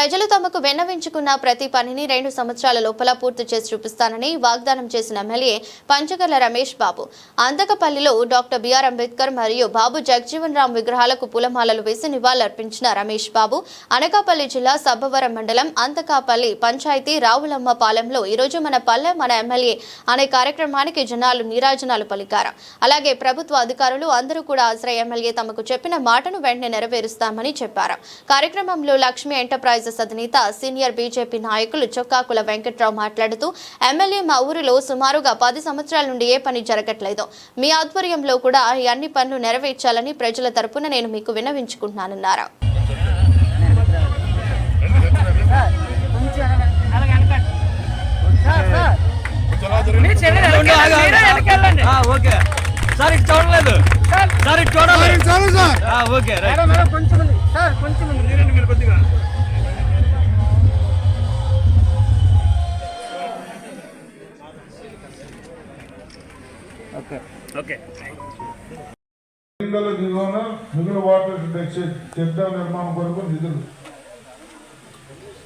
ప్రజలు తమకు విన్నవించుకున్న ప్రతి పనిని రెండు సంవత్సరాల లోపల పూర్తి చేసి చూపిస్తానని వాగ్దానం చేసిన ఎమ్మెల్యే పంచగల రమేష్ బాబు. అందకపల్లిలో డాక్టర్ బిఆర్ అంబేద్కర్ మరియు బాబు జగజీవన్ రామ్ విగ్రహాలకు పూలమాలలు వేసి నివాళులర్పించిన రమేష్ బాబు అనకాపల్లి జిల్లా సబ్బవరం మండలం అంతకాపల్లి పంచాయతీ రావులమ్మ పాలెంలో ఈరోజు మన పల్లె మన ఎమ్మెల్యే అనే కార్యక్రమానికి జనాలు నీరాజనాలు పలికారు. అలాగే ప్రభుత్వ అధికారులు అందరూ కూడా ఆశ్రయ ఎమ్మెల్యే తమకు చెప్పిన మాటను వెంటనే నెరవేరుస్తామని చెప్పారు. కార్యక్రమంలో లక్ష్మీ ఎంటర్ప్రైజెస్ అధినేత సీనియర్ బీజేపీ నాయకులు చొక్కాకుల వెంకట్రావు మాట్లాడుతూ ఎమ్మెల్యే మా ఊరిలో సుమారుగా పది సంవత్సరాల నుండి ఏ పని జరగట్లేదు. మీ ఆధ్వర్యంలో కూడా ఈ అన్ని పనులు నెరవేర్చాలని ప్రజల తరపున నేను మీకు విన్నవించుకుంటున్నానన్నారు. ఓకే సార్ ఇటు చూడలేదు సార్ ఇటు చూడాలి ఆ, ఓకే రైట్ మేడం, మేడం, కొంచెం. సార్ కొంచెం ఓకే. ఎన్నికల దిగువన మిగులు వాటర్ డ్యామ్ నిర్మాణం కొరకు నిధులు.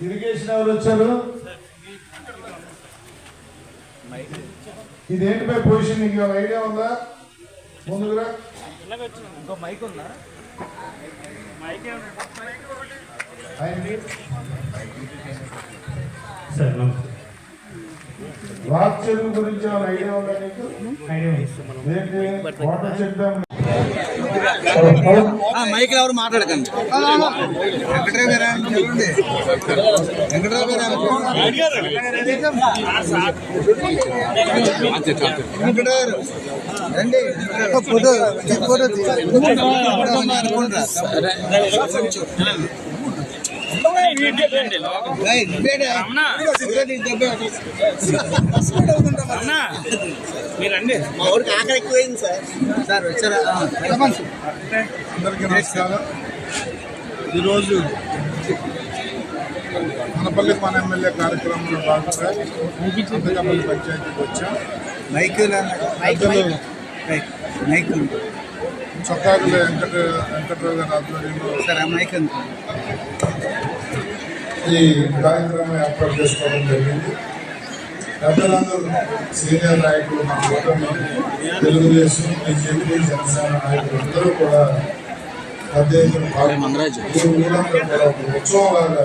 ఇరిగేషన్ ఎవరు వచ్చారు? ఇదేంటిపై పొజిషన్ నీకు ఏమైనా ఐడియా ఉందా? ముందుగా ఇంకో మైక్ ఉందా? సార్ నమస్తే. చెరువు గురించి ఏమైనా ఐడియా ఉందా నీకు? డ్యామ్ మైక్ ఎవరు మాట్లాడకండి. వెంకటరావు ఫోటో ఫోటో మీరండి మా ఊరికి ఆకలి ఎక్కువైంది సార్ సార్ వచ్చారా అందరికీ నమస్కారం ఈరోజు మనపల్లి మన ఎమ్మెల్యే కార్యక్రమంలో భాగంగా అంతకపల్లి పంచాయతీకి వచ్చాం. మైక్ పెద్దలు మైక్ మైక్ చొక్కాకుల వెంకట వెంకటరావు గారి ఆధ్వర్యంలో ఈ కార్యక్రమం ఏర్పాటు చేసుకోవడం జరిగింది. పెద్దలందరూ సీనియర్ నాయకులు మన కూటమి తెలుగుదేశం బీజేపీ జనసేన నాయకులు అందరూ కూడా పెద్ద ఎత్తున ఉత్సవంలాగా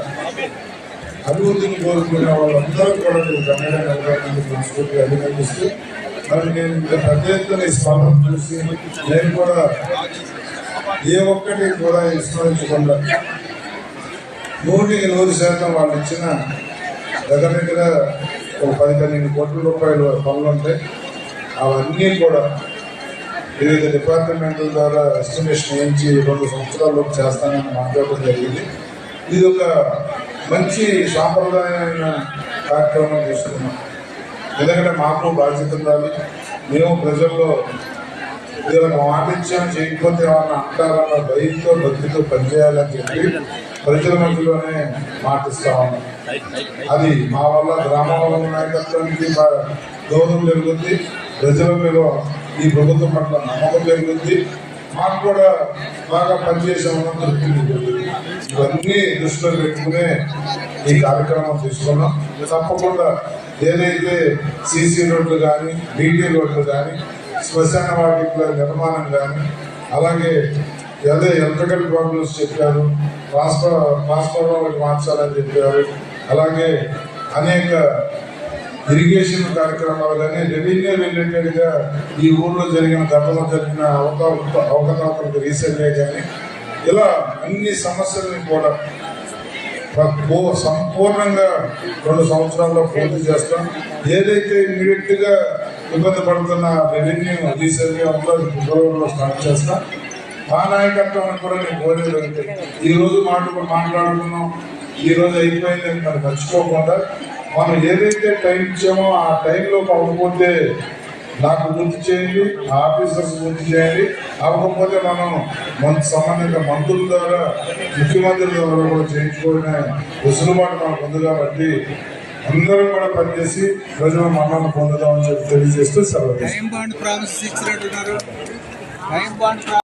అభివృద్ధిని కోరుకునే వాళ్ళందరూ కూడా మీరు గమ్యంగా నిలబడినందుకు మనస్ఫూర్తిగా అభినందిస్తూ మరి నేను పెద్ద ఎత్తున ఈ స్పందన చూసి నేను కూడా ఏ ఒక్కటి కూడా విస్మరించకుండా నూటికి నూరు శాతం వాళ్ళు ఇచ్చిన దగ్గర దగ్గర ఒక పది పన్నెండు కోట్ల రూపాయలు పనులు ఉంటాయి. అవన్నీ కూడా వివిధ డిపార్ట్మెంట్ల ద్వారా ఎస్టిమేషన్ వేయించి రెండు సంవత్సరాల్లో చేస్తానని మాట్లాడడం జరిగింది. ఇది ఒక మంచి సాంప్రదాయమైన కార్యక్రమం తీసుకున్నాం. ఎందుకంటే మాకు బాధ్యత ఉండాలి. మేము ప్రజల్లో ఏదైనా మాట ఇచ్చాం చేయకపోతే ఏమన్నా అంటారన్న భయంతో భక్తితో పనిచేయాలని చెప్పి ప్రజల మధ్యలోనే మాటిస్తా ఉన్నాం అది మా వల్ల గ్రామంలో ఉన్న నాయకత్వానికి బా- గౌరవం పెరుగుద్ది. ప్రజల మీద ఈ ప్రభుత్వం పట్ల నమ్మకం పెరుగుద్ది. మాకు కూడా బాగా పనిచేసామన్న తృప్తి ఇవన్నీ దృష్టిలో పెట్టుకునే ఈ కార్యక్రమం తీసుకున్నాం. తప్పకుండా ఏదైతే సీసీ రోడ్లు కానీ బీటీ రోడ్లు కానీ శ్మశాన వాటికల నిర్మాణం కానీ అలాగే అదే ఎలక్ట్రికల్ ప్రాబ్లమ్స్ చెప్పారు ట్రాన్స్ఫర్ ట్రాన్స్ఫార్మర్లకు మార్చాలని చెప్పారు. అలాగే అనేక ఇరిగేషన్ కార్యక్రమాలు కానీ రెవెన్యూ రిలేటెడ్గా ఈ ఊర్లో జరిగిన గతంలో జరిగిన అవకాశ అవకతవకలకు రీసెంట్గా కానీ ఇలా అన్ని సమస్యల్ని కూడా సంపూర్ణంగా రెండు సంవత్సరాల్లో పూర్తి చేస్తాం. ఏదైతే ఇమీడియట్గా ఇబ్బంది పడుతున్న రెవెన్యూ రీసెంట్గా ఉందో ఫిబ్రవరిలో స్టార్ట్ చేస్తాం. మా నాయకత్వం కూడా నేను కోరేది ఈ రోజు మాట మాట్లాడుకున్నాం. ఈ రోజు అయిపోయిందని మనం మర్చిపోకుండా మనం ఏదైతే టైం ఇచ్చామో ఆ టైంలో అవ్వకపోతే నాకు గుర్తు చేయండి ఆఫీసర్స్ గుర్తు చేయండి. అవ్వకపోతే మనం మన సంబంధిత మంత్రుల ద్వారా ముఖ్యమంత్రి ద్వారా కూడా చేయించుకునే వెసులుబాటు మనకు ఉంది కాబట్టి అందరం కూడా పనిచేసి ప్రజల మన్నను పొందుదామని చెప్పి తెలియజేస్తూ సెలవు